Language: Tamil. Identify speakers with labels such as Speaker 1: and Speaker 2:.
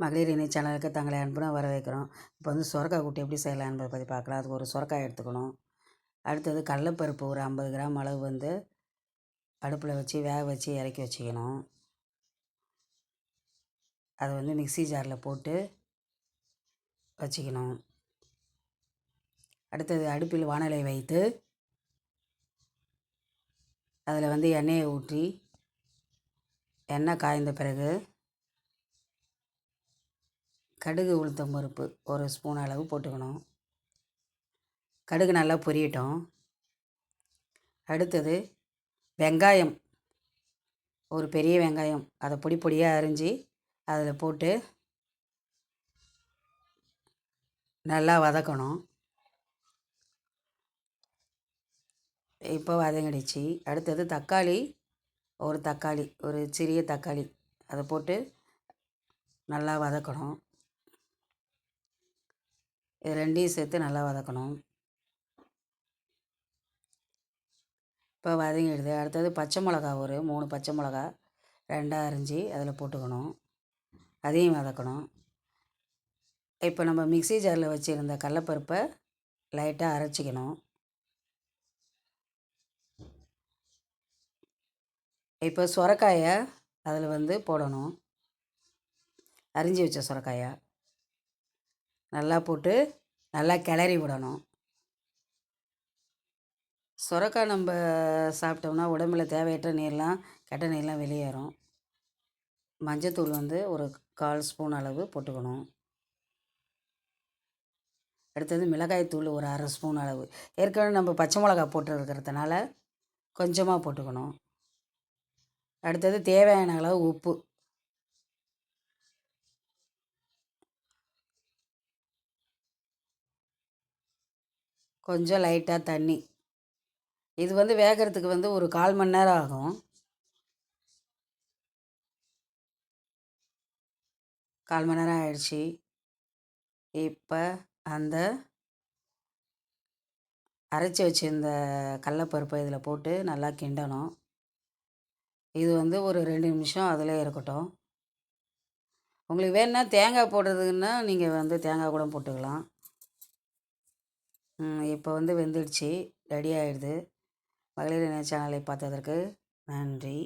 Speaker 1: மகளிர் இணை சேனலுக்கு தங்களை அன்புடன் வரவேற்கிறோம். இப்போ வந்து சுரக்காய் கூட்டு எப்படி செய்யலாம் என்பதை பற்றி பார்க்கலாம். அதுக்கு ஒரு சுரக்காய் எடுத்துக்கணும். அடுத்தது கடலப்பருப்பு ஒரு ஐம்பது கிராம் அளவு வந்து அடுப்பில் வச்சு வேக வச்சு இறக்கி வச்சுக்கணும். அதை வந்து மிக்ஸி ஜாரில் போட்டு வச்சுக்கணும். அடுத்தது அடுப்பில் வானலை வைத்து அதில் வந்து எண்ணெயை ஊற்றி எண்ணெய் காய்ந்த பிறகு கடுகு உளுத்தம் பருப்பு ஒரு ஸ்பூன் அளவு போட்டுக்கணும். கடுகு நல்லா பொரியட்டும். அடுத்தது வெங்காயம். ஒரு பெரிய வெங்காயம். அதை பொடி பொடியாக அரிஞ்சு அதில் போட்டு நல்லா வதக்கணும். இப்போ வதங்கிடுச்சு. அடுத்தது தக்காளி. ஒரு தக்காளி. ஒரு சிறிய தக்காளி. அதை போட்டு நல்லா வதக்கணும். இது ரெண்டையும் சேர்த்து நல்லா வதக்கணும். இப்போ வதங்கிடுது. அடுத்தது பச்சை மிளகா ஒரு மூணு பச்சை மிளகா ரெண்டாக அரிஞ்சு அதில் போட்டுக்கணும். அதையும் வதக்கணும். இப்போ நம்ம மிக்ஸி ஜாரில் வச்சுருந்த கடலப்பருப்பை லைட்டாக அரைச்சிக்கணும். இப்போ சுரக்காயை அதில் வந்து போடணும். அரிஞ்சு வச்ச சுரக்காயை. நல்லா போட்டு நல்லா கிளறி விடணும். சுரக்காய் நம்ம சாப்பிட்டோம்னா உடம்புல தேவையற்ற நீர்லாம் கெட்ட நீர்லாம் வெளியேறும். மஞ்சத்தூள் வந்து ஒரு கால் ஸ்பூன் அளவு போட்டுக்கணும். அடுத்தது மிளகாய் தூள் ஒரு அரை ஸ்பூன் அளவு. ஏற்கனவே நம்ம பச்சை மிளகா போட்டுருக்கிறதுனால கொஞ்சமாக போட்டுக்கணும். அடுத்தது தேவையான அளவு உப்பு. கொஞ்சம் லைட்டாக தண்ணி. இது வந்து வேகிறதுக்கு வந்து ஒரு கால் மணி நேரம் ஆகும். கால் மணி நேரம் ஆயிடுச்சு. இப்போ அந்த அரைச்சி வச்சிருந்த கடலப்பருப்பை இதில் போட்டு நல்லா கிண்டணும். இது வந்து ஒரு ரெண்டு நிமிஷம் அதில் இருக்கட்டும். உங்களுக்கு வேணுன்னா தேங்காய் போடுறதுன்னா நீங்கள் வந்து தேங்காய் கூட போட்டுக்கலாம். இப்போ வந்து வெந்துடுச்சு. ரெடி ஆகிடுது மகளிர் இணைய சேனலை பார்த்ததற்கு நன்றி.